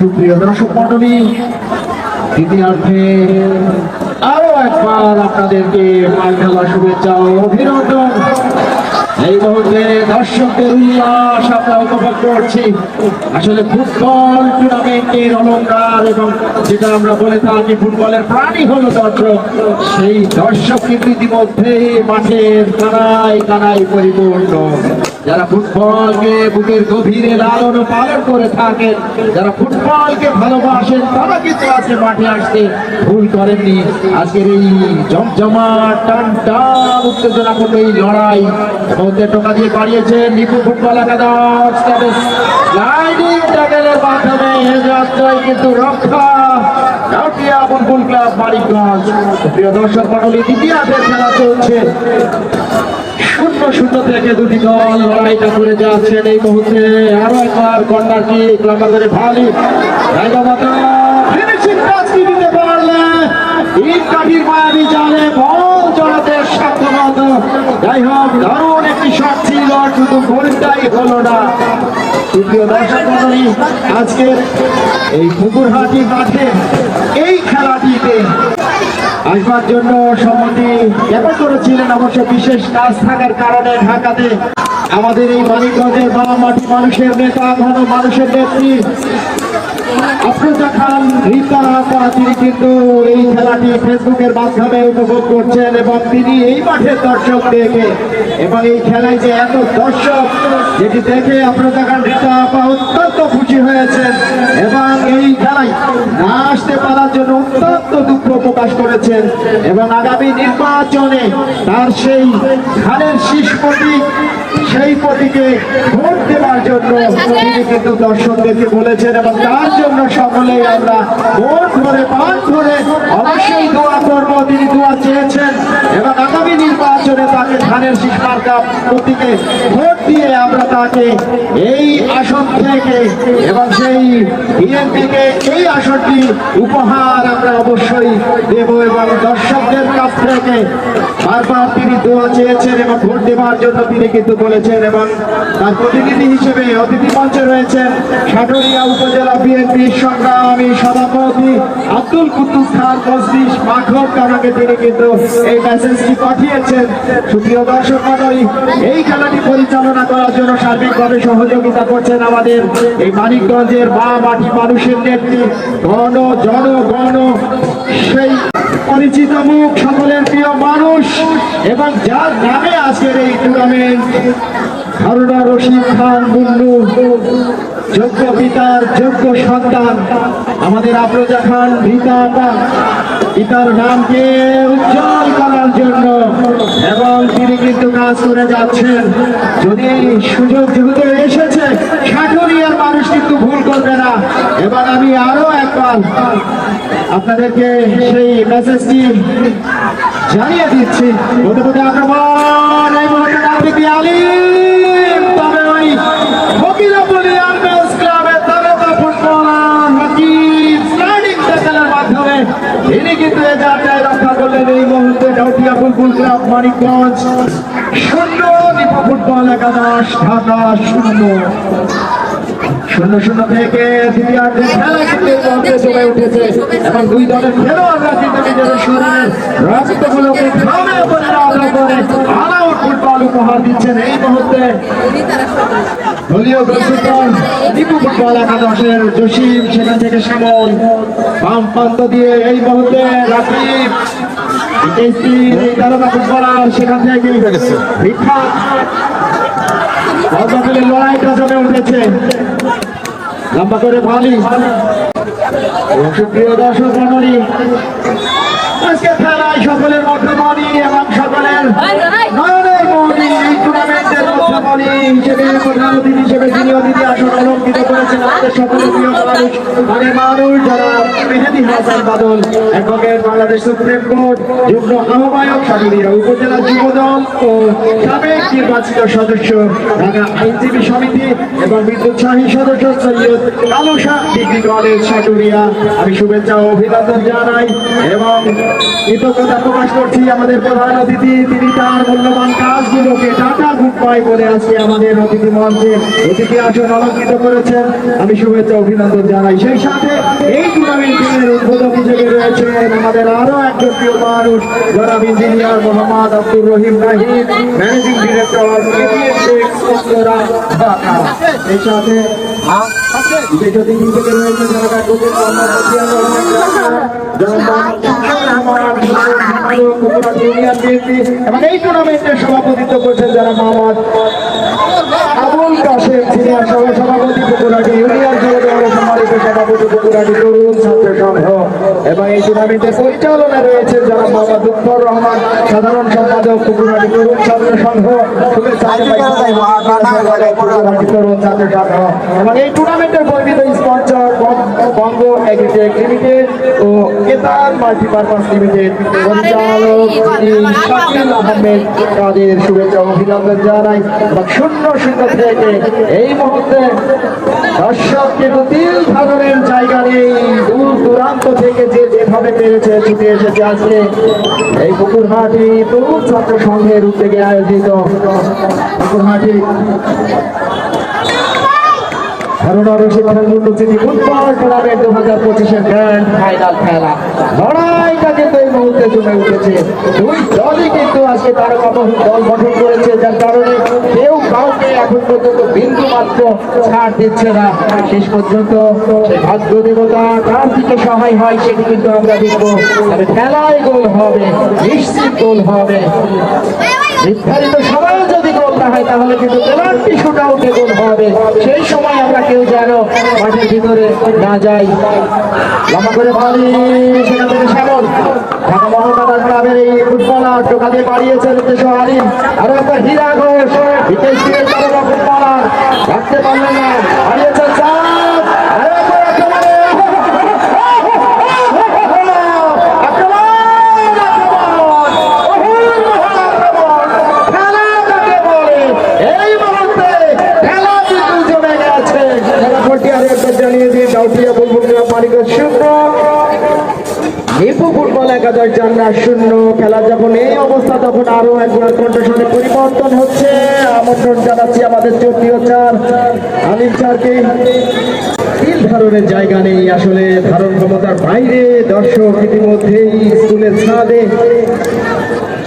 সুপ্রিয় দর্শক মন্ডলী দ্বিতীয়ার্থে আরও একবার আপনাদেরকে মাল খেলা শুভেচ্ছা ও অভিনন্দন। এই মুহূর্তে দর্শকদের উল্লাস আমরা উপভোগ করছি। আসলে ফুটবল টুর্নামেন্টের অলঙ্কার এবং যেটা আমরা বলে থাকি ফুটবলের প্রাণী হলো দর্শক সেই দর্শক কিন্তু মাঠের কানায় কানায় পরিপূর্ণ। যারা ফুটবলকে বুকের গভীরে লালন পালন করে থাকেন, যারা ফুটবলকে ভালোবাসেন, তারা কিন্তু আজকে মাঠে আসতে ভুল করেননি। আজকের এই জমজমা টান টান উত্তেজনাপূর্ণ এই লড়াই। মধ্যে টোকা দিয়ে বাড়িয়েছেন নিপু ফুটবল একাদশ। তবে স্লাইডিং মাধ্যমে কিন্তু রক্ষা। প্রিয় দর্শক মন্ডলী খেলা চলছে। শূন্য শূন্য থেকে দুটি দল লড়াইটা করে আরও একবার কর্নার কি লম্বা করে ভালি জায়গা ফিনিশিং একটি শট ছিল শুধু গোলটাই হলো না তৃতীয় দর্শক আজকের এই পুকুরহাটি মাঠে এই খেলাটিতে আসবার জন্য সম্মতি জ্ঞাপন করেছিলেন অবশ্য বিশেষ কাজ থাকার কারণে ঢাকাতে আমাদের এই মানিকগঞ্জের বাবা মাটি মানুষের নেতা ঘন মানুষের নেত্রী আফরোজা খান, রীতা আপা তিনি কিন্তু এই খেলাটি ফেসবুকের মাধ্যমে উপভোগ করছেন এবং তিনি এই মাঠের দর্শক দেখে এবং এই খেলায় যে এত দর্শক, যেটি দেখে আফরোজা খান, রীতা আপা অত্যন্ত খুশি হয়েছেন এবং এই খেলায় না আসতে পারার জন্য অত্যন্ত দুঃখ প্রকাশ করেছেন এবং আগামী নির্বাচনে তার সেই খানের শীষ প্রতীক, সেই প্রতীকে ভোট দেওয়ার জন্য তিনি কিন্তু দর্শকদেরকে বলেছেন, এবং তার জন্য সকলেই আমরা ভোট ধরে পান ধরে অবশ্যই দোয়া করব। তিনি দোয়া তাকে ধানের শীষ মার্কা প্রতীকে ভোট দিয়ে আমরা তাকে এই আসন থেকে এবং সেই বিএনপিকে এই আসনটি উপহার আমরা অবশ্যই দেব এবং দর্শকদের কাছ থেকে বারবার তিনি দোয়া চেয়েছেন এবং ভোট দেওয়ার জন্য তিনি কিন্তু বলেছেন এবং তার প্রতিনিধি হিসেবে অতিথি মঞ্চে রয়েছেন সাটুরিয়া উপজেলা বিএনপির সংগ্রামী সভাপতি আব্দুল কুতুব খান মসজিদ মাখব, আমাকে তিনি কিন্তু এই মেসেজটি পাঠিয়েছেন। সুপ্রিয় দর্শক মন্ডলী এই খেলাটি পরিচালনা করার জন্য সার্বিকভাবে সহযোগিতা করছেন আমাদের এই মানিকগঞ্জের মা মাটি মানুষের নেত্রী গণ জনগণ সেই পরিচিত মুখ সকলের প্রিয় মানুষ এবং যার নামে আজকের এই টুর্নামেন্ট হারুনা রশিদ খান, মুন্নু, যোগ্য পিতার যোগ্য সন্তান, আমাদের আফরোজা খান আপা পিতার নামকে উজ্জ্বল করার জন্য। এবং তিনি কিন্তু কাজ করে যাচ্ছেন। যদি সুযোগ যেহেতু এসেছে সাঠরিয়ার মানুষ কিন্তু ভুল করবে না। এবার আমি আরও একবার আপনাদেরকে সেই মেসেজটি জানিয়ে দিচ্ছি। বলতে বলতে আক্রমণ, এই তিনি কিন্তু এ জায়গায় রক্ষা করলেন। এই মুহূর্তে ডাউটিয়া ফুটবল ক্লাব মানিকগঞ্জ। শূন্য শূন্য। শূন্য শূন্য থেকে দ্বিতীয়ার্ধে খেলা কিন্তু উঠেছে। এবং দুই দলের খেলোয়াড়রা কিন্তু নিজেদের শরীরের রক্তগুলোকে ঘামে পরিণত করে আলাউট ফুটবল উপহার দিচ্ছেন এই মুহূর্তে দলীয় গোলকিপার দীপু ফুটবল একাদশের জসিম সেখান থেকে শ্যামল বাম প্রান্ত দিয়ে এই মুহূর্তে রাকিব সেখান থেকে লড়াইটা জমে উঠেছে। লম্বা করে ভালি সুপ্রিয় দর্শক মন্ডলী আজকে খেলায় সকলের মধ্যমণি এবং সকলের নয়নের মণি এই টুর্নামেন্টের মধ্যমণি হিসেবে প্রধান অতিথি হিসেবে যিনি অতিথি আসন অলঙ্কিত করেছেন আমাদের সকলের প্রিয় মানুষ মানে মানুষ যারা মেহেদি হাসান বাদল। এককের বাংলাদেশ সুপ্রিম কোর্ট যুগ্ম আহ্বায়ক উপজেলা যুব দল ও সাবেক নির্বাচিত সদস্য ঢাকা আইনজীবী সমিতি এবং বিদ্যুৎ শাহী সদস্য সৈয়দ কালুসা ডিগ্রি কলেজ আমি শুভেচ্ছা ও অভিনন্দন জানাই এবং কৃতজ্ঞতা প্রকাশ করছি আমাদের প্রধান অতিথি। তিনি তার মূল্যবান কাজগুলোকে টাটা গুড বাই বলে আজকে আমাদের অতিথি মঞ্চে অতিথি আসন অলঙ্কৃত করেছেন। আমি শুভেচ্ছা অভিনন্দন জানাই। সেই সাথে এই টুর্নামেন্টের উদ্বোধক হিসেবে রয়েছেন আমাদের আরও একজন প্রিয় মানুষ, জনাব engineer Mohammad Abdur Rahim Nahid managing director এই সাথে এই টুর্নামেন্টের সভাপতিত্ব করছেন যারা মোহাম্মদ আবুল কাশেম সিনিয়র সহ সভাপতি পুকুরাটি ইউনিয়ন জেলা সম্মানিত সভাপতি সংঘ এবং এই টুর্নামেন্টের পরিচালনা রয়েছে যারা মোহাম্মদ লুৎফর রহমান সাধারণ সম্পাদক তরুণ ছাত্র সংঘ এবং এই টুর্নামেন্টের গর্বিত স্পন্সর বঙ্গ এগ্রিটেক লিমিটেড ও কেতান মাল্টিপারপাস লিমিটেড পরিচালক শাকিল আহমেদ তাদের শুভেচ্ছা অভিনন্দন জানাই। এবং শূন্য শূন্য থেকে এই মুহূর্তে দর্শক কিন্তু তিল ধারণের জায়গা নেই দূর দূরান্ত থেকে যে যেভাবে পেরেছে ছুটে এসেছে আজকে। এই পুকুরহাটি তরুণ ছাত্র সংঘের উদ্যোগে আয়োজিত পুকুরহাটি। ফুটবল টুর্নামেন্ট দু হাজার কেউ কাউকে এখন পর্যন্ত বিন্দু ছাড় দিচ্ছে না। শেষ পর্যন্ত ভাগ্য দেবতা কার দিকে সহায় হয় সেটি কিন্তু আমরা দেখব। তবে খেলায় গোল হবে, নিশ্চিত গোল হবে। নির্ধারিত সময়ে যদি গোল না হয়, তাহলে কিন্তু পেনাল্টি শুট আউটে গোল হবে। সেই সময় আমরা কেউ যেন মাঠের ভিতরে না যাই। লম্বা করে বাড়ি সেখান থেকে শ্যামল। ঢাকা ক্লাবের এই ফুটবলার টোকা দিয়ে বাড়িয়েছেন আলিম আরও একবার হীরা ঘোষ রাখতে পারলেন না আরও একবার কণ্ঠস্বরে পরিবর্তন হচ্ছে। আমন্ত্রণ জানাচ্ছি আমাদের চট্টীয় চার আলিম চারকে। তিল ধারণের জায়গা নেই আসলে, ধারণ ক্ষমতার বাইরে। দর্শক ইতিমধ্যেই স্কুলের ছাদে।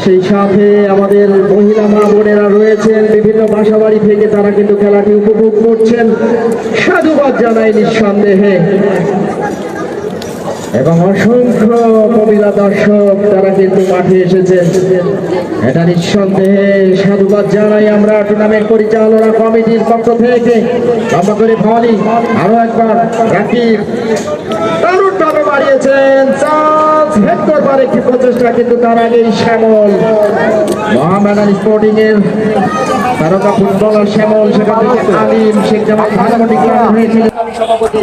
সেই সাথে আমাদের মহিলা মা বোনেরা রয়েছেন, বিভিন্ন বাসা বাড়ি থেকে তারা কিন্তু খেলাটি উপভোগ করছেন। সাধুবাদ জানাই নিঃসন্দেহে। এবং অসংখ্য মহিলা দর্শক তারা কিন্তু মাঠে এসেছেন। এটা নিঃসন্দেহে সাধুবাদ জানাই আমরা টুর্নামেন্ট পরিচালনা কমিটির পক্ষ থেকে। লম্বা করে ভবানী আরও একবার রাকিব চান্স প্রচেষ্টা, কিন্তু শ্যামল। শ্যামল সভাপতি।